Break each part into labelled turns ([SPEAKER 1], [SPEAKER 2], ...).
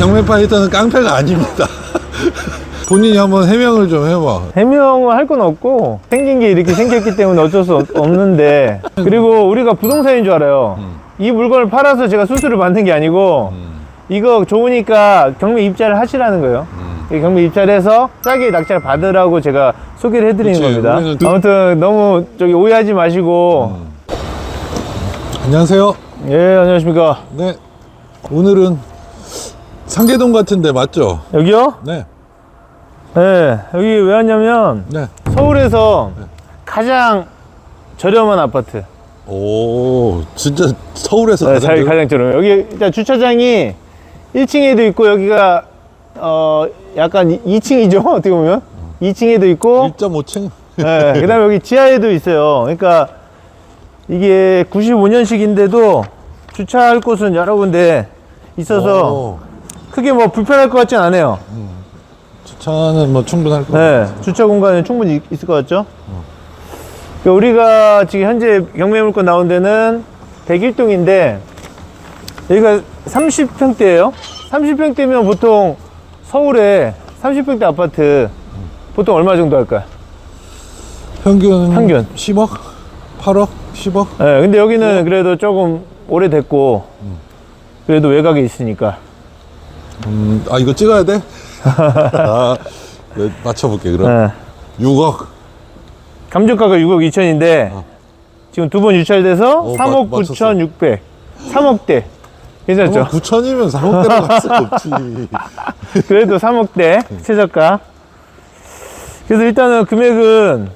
[SPEAKER 1] 경매 파이터는 깡패가 아닙니다. 본인이 한번 해명을 좀 해봐.
[SPEAKER 2] 해명을 할 건 없고 생긴 게 이렇게 생겼기 때문에 어쩔 수 없- 없는데. 그리고 우리가 부동산인 줄 알아요. 이 물건을 팔아서 제가 수수료 받는 게 아니고 이거 좋으니까 경매 입찰을 하시라는 거예요. 이 경매 입찰해서 싸게 낙찰 받으라고 제가 소개를 해드리는
[SPEAKER 1] 그치,
[SPEAKER 2] 겁니다.
[SPEAKER 1] 그-
[SPEAKER 2] 아무튼 너무 저기 오해하지 마시고.
[SPEAKER 1] 안녕하세요.
[SPEAKER 2] 예 안녕하십니까.
[SPEAKER 1] 네. 오늘은 상계동 같은데 맞죠?
[SPEAKER 2] 여기요?
[SPEAKER 1] 네.
[SPEAKER 2] 네 여기 왜 왔냐면
[SPEAKER 1] 네.
[SPEAKER 2] 서울에서 가장 저렴한 아파트
[SPEAKER 1] 오, 진짜 서울에서
[SPEAKER 2] 네,
[SPEAKER 1] 가장
[SPEAKER 2] 가장 저렴해요. 여기 일단 주차장이 1층에도 있고 여기가 어 약간 2층이죠 어떻게 보면 2층에도 있고
[SPEAKER 1] 1.5층.
[SPEAKER 2] 네, 그다음에 여기 지하에도 있어요. 그러니까 이게 95년식인데도 주차할 곳은 여러 군데 있어서
[SPEAKER 1] 오,
[SPEAKER 2] 크게 뭐 불편할 것 같진 않아요.
[SPEAKER 1] 주차는 뭐 충분할 것
[SPEAKER 2] 네,
[SPEAKER 1] 같아요.
[SPEAKER 2] 주차 공간은 충분히 있- 있을 것 같죠? 그러니까 우리가 지금 현재 경매 물건 나온 데는 101동인데 여기가 30평대예요. 30평대면 보통 서울에 30평대 아파트 보통 얼마 정도 할까요?
[SPEAKER 1] 평균
[SPEAKER 2] 평균.
[SPEAKER 1] 10억? 8억? 10억?
[SPEAKER 2] 네, 근데 여기는 그래도 조금 오래됐고 그래도 외곽에 있으니까
[SPEAKER 1] 음, 아 이거 찍어야 돼? 아, 네, 맞춰볼게 그럼.
[SPEAKER 2] 네.
[SPEAKER 1] 6억.
[SPEAKER 2] 감정가가 6억 2천인데 지금 두 번 유찰돼서
[SPEAKER 1] 어,
[SPEAKER 2] 3억
[SPEAKER 1] 맞-
[SPEAKER 2] 9천 6백 3억대 괜찮죠?
[SPEAKER 1] 9천이면 4억대로 갈 수가 없지.
[SPEAKER 2] 그래도 3억대 최저가. 그래서 일단은 금액은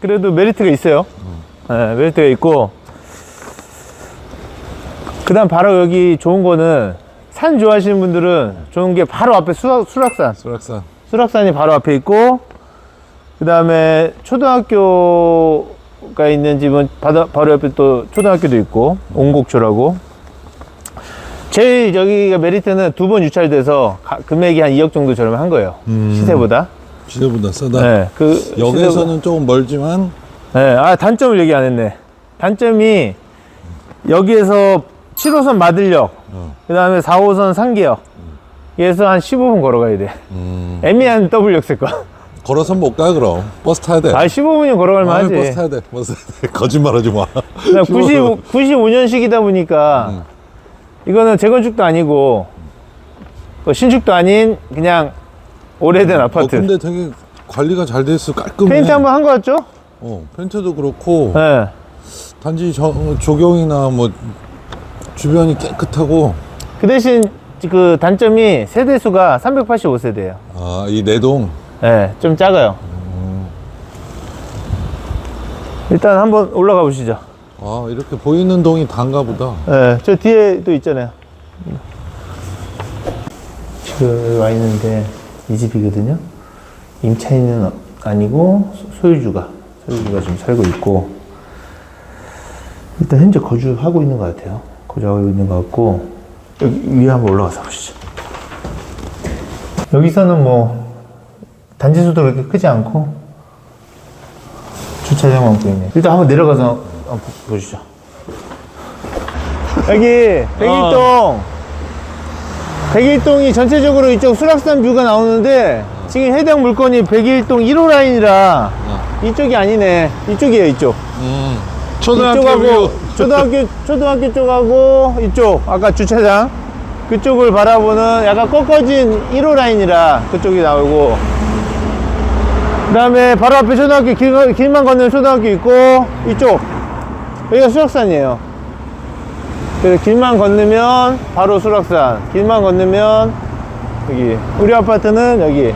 [SPEAKER 2] 그래도 메리트가 있어요. 네, 메리트가 있고. 그 다음 바로 여기 좋은 거는 산 좋아하시는 분들은 좋은 게 바로 앞에 수락, 수락산.
[SPEAKER 1] 수락산.
[SPEAKER 2] 수락산이 바로 앞에 있고, 그 다음에 초등학교가 있는 집은 바로, 바로 옆에 또 초등학교도 있고, 온곡초라고. 제일 여기가 메리트는 두 번 유찰돼서 가- 금액이 한 2억 정도 저렴한 거예요. 시세보다.
[SPEAKER 1] 시세보다 싸다.
[SPEAKER 2] 네, 그
[SPEAKER 1] 역에서는 조금 멀지만
[SPEAKER 2] 시세보다- 네, 아 단점을 얘기 안 했네. 단점이 여기에서 7호선 마들역,
[SPEAKER 1] 어.
[SPEAKER 2] 그 다음에 4호선 상계역, 에서 한 15분 걸어가야 돼.
[SPEAKER 1] 음,
[SPEAKER 2] 애매한 W역세 거.
[SPEAKER 1] 걸어서 못 가 그럼 버스 타야 돼.
[SPEAKER 2] 아, 15분이면 걸어갈
[SPEAKER 1] 아이,
[SPEAKER 2] 만하지.
[SPEAKER 1] 버스 타야 돼. 버스 타야 돼. 거짓말하지 마.
[SPEAKER 2] 90, 95년식이다 보니까
[SPEAKER 1] 음.
[SPEAKER 2] 이거는 재건축도 아니고 그 신축도 아닌 그냥 오래된
[SPEAKER 1] 어,
[SPEAKER 2] 아파트.
[SPEAKER 1] 근데 되게 관리가 잘 돼 있어 깔끔해.
[SPEAKER 2] 페인트 한번 한 거 같죠?
[SPEAKER 1] 어, 페인트도 그렇고
[SPEAKER 2] 네.
[SPEAKER 1] 단지 저, 어, 조경이나 뭐 주변이 깨끗하고
[SPEAKER 2] 그 대신 그 단점이 세대수가 385세대예요.
[SPEAKER 1] 아 이 내동
[SPEAKER 2] 네, 좀 작아요. 일단 한번 올라가 보시죠.
[SPEAKER 1] 아 이렇게 보이는 동이 단가 보다.
[SPEAKER 2] 네, 저 뒤에도 있잖아요. 지금 와 있는데 이 집이거든요. 임차인은 아니고 소- 소유주가 소유주가 지금 살고 있고 일단 현재 거주하고 있는 것 같아요. 거주하고 있는 것 같고 여기 위에 한번 올라가서 보시죠. 여기서는 뭐 단지 수도 그렇게 크지 않고 주차장만 보이네. 일단 한번 내려가서 한번 보- 보시죠. 여기 백일동 백일동이 전체적으로 이쪽 수락산 뷰가 나오는데 지금 해당 물건이 백일동 1호 라인이라 이쪽이 아니네 이쪽이에요 이쪽
[SPEAKER 1] 음. 초등학교
[SPEAKER 2] 이쪽하고
[SPEAKER 1] 뷰.
[SPEAKER 2] 초등학교 초등학교 쪽하고 이쪽 아까 주차장 그쪽을 바라보는 약간 꺾어진 1호 라인이라 그쪽이 나오고. 그 다음에 바로 앞에 초등학교 길, 길만 건너면 초등학교 있고 이쪽. 여기가 수락산이에요. 그래서 길만 건너면 바로 수락산 길만 건너면 여기. 우리 아파트는 여기.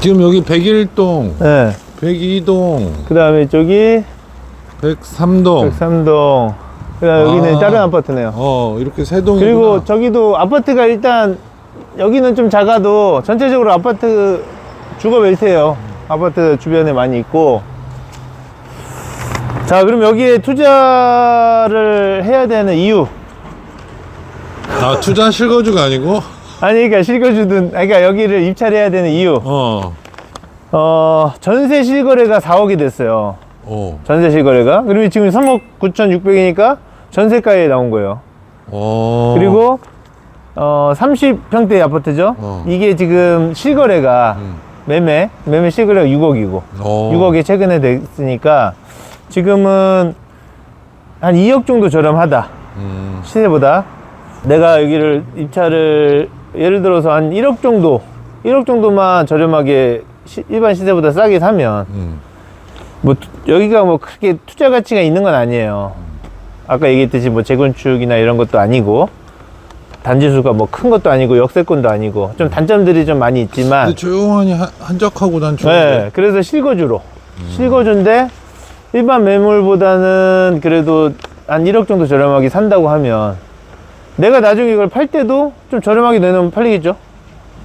[SPEAKER 1] 지금 여기 101동,
[SPEAKER 2] 네.
[SPEAKER 1] 102동,
[SPEAKER 2] 그 다음에 이쪽이
[SPEAKER 1] 103동.
[SPEAKER 2] 103동 그 다음에 여기는
[SPEAKER 1] 아.
[SPEAKER 2] 다른 아파트네요
[SPEAKER 1] 어 이렇게 세 동이.
[SPEAKER 2] 그리고 저기도 아파트가 일단 여기는 좀 작아도 전체적으로 아파트 주거 멜트예요 아파트 주변에 많이 있고 자 그럼 여기에 투자를 해야 되는 이유
[SPEAKER 1] 아 투자 실거주가 아니고.
[SPEAKER 2] 아니 그러니까 실거주든 아니, 그러니까 여기를 입찰해야 되는 이유
[SPEAKER 1] 어.
[SPEAKER 2] 어 전세 실거래가 4억이 됐어요
[SPEAKER 1] 어.
[SPEAKER 2] 전세 실거래가 그러면 지금 3억 9천 6백이니까 전세가에 나온 거예요
[SPEAKER 1] 어.
[SPEAKER 2] 그리고 어, 30평대 아파트죠.
[SPEAKER 1] 어.
[SPEAKER 2] 이게 지금 실거래가
[SPEAKER 1] 음.
[SPEAKER 2] 매매, 매매 실거래가 6억이고,
[SPEAKER 1] 어.
[SPEAKER 2] 6억에 최근에 됐으니까 지금은 한 2억 정도 저렴하다.
[SPEAKER 1] 음.
[SPEAKER 2] 시세보다. 내가 여기를 입찰을 예를 들어서 한 1억 정도, 1억 정도만 저렴하게 시- 일반 시세보다 싸게 사면
[SPEAKER 1] 음.
[SPEAKER 2] 뭐 투- 여기가 뭐 크게 투자 가치가 있는 건 아니에요. 아까 얘기했듯이 뭐 재건축이나 이런 것도 아니고 단지 수가 뭐 큰 것도 아니고 역세권도 아니고 좀 단점들이 좀 많이 있지만
[SPEAKER 1] 근데 조용하니 한- 한적하고 난
[SPEAKER 2] 네,
[SPEAKER 1] 좋은데.
[SPEAKER 2] 그래서 실거주로 실거주인데 일반 매물보다는 그래도 한 1억 정도 저렴하게 산다고 하면 내가 나중에 이걸 팔 때도 좀 저렴하게 내놓으면 팔리겠죠.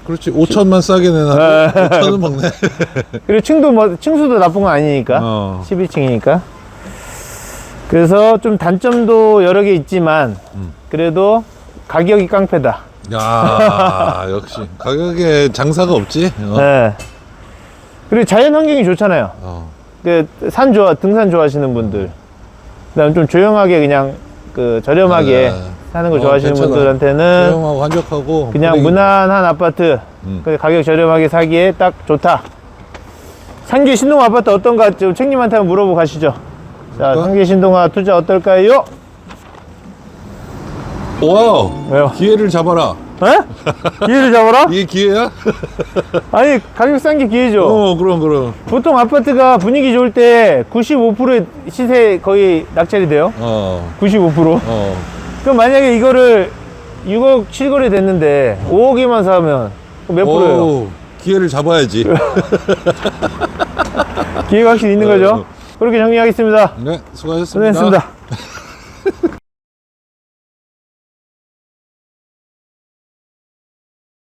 [SPEAKER 1] 그렇지. 5천만 싸게 내놔도
[SPEAKER 2] 네.
[SPEAKER 1] 5천은 먹네.
[SPEAKER 2] 그리고 층도 뭐 층수도 나쁜 건 아니니까
[SPEAKER 1] 어.
[SPEAKER 2] 11층이니까 그래서 좀 단점도 여러 개 있지만
[SPEAKER 1] 음.
[SPEAKER 2] 그래도 가격이 깡패다
[SPEAKER 1] 야 역시 가격에 장사가 없지. 어.
[SPEAKER 2] 네. 그리고 자연 환경이 좋잖아요
[SPEAKER 1] 어.
[SPEAKER 2] 그산 좋아 등산 좋아하시는 분들 그다음 좀 조용하게 그냥 그 저렴하게
[SPEAKER 1] 네.
[SPEAKER 2] 사는 걸
[SPEAKER 1] 어,
[SPEAKER 2] 좋아하시는
[SPEAKER 1] 괜찮아.
[SPEAKER 2] 분들한테는
[SPEAKER 1] 조용하고 한적하고
[SPEAKER 2] 그냥
[SPEAKER 1] 분위기
[SPEAKER 2] 무난한 아파트
[SPEAKER 1] 음.
[SPEAKER 2] 그 가격 저렴하게 사기에 딱 좋다 상계 신동 아파트 어떤가 좀 책님한테 한번 물어보고 가시죠 자
[SPEAKER 1] 그럴까?
[SPEAKER 2] 상계 신동아 투자 어떨까요?
[SPEAKER 1] 와우.
[SPEAKER 2] 왜요?
[SPEAKER 1] 기회를 잡아라.
[SPEAKER 2] 에? 기회를 잡아라?
[SPEAKER 1] 이게 기회야?
[SPEAKER 2] 아니 가격 싼 게 기회죠
[SPEAKER 1] 어 그럼 그럼.
[SPEAKER 2] 보통 아파트가 분위기 좋을 때 95%의 시세 거의 낙찰이 돼요
[SPEAKER 1] 어
[SPEAKER 2] 95%
[SPEAKER 1] 어.
[SPEAKER 2] 그럼 만약에 이거를 6억 실거래 됐는데 5억에만 사면 몇 프로예요?
[SPEAKER 1] 오, 기회를 잡아야지.
[SPEAKER 2] 기회가 확실히 있는 거죠
[SPEAKER 1] 어.
[SPEAKER 2] 그렇게 정리하겠습니다
[SPEAKER 1] 네 수고하셨습니다.
[SPEAKER 2] 수고했습니다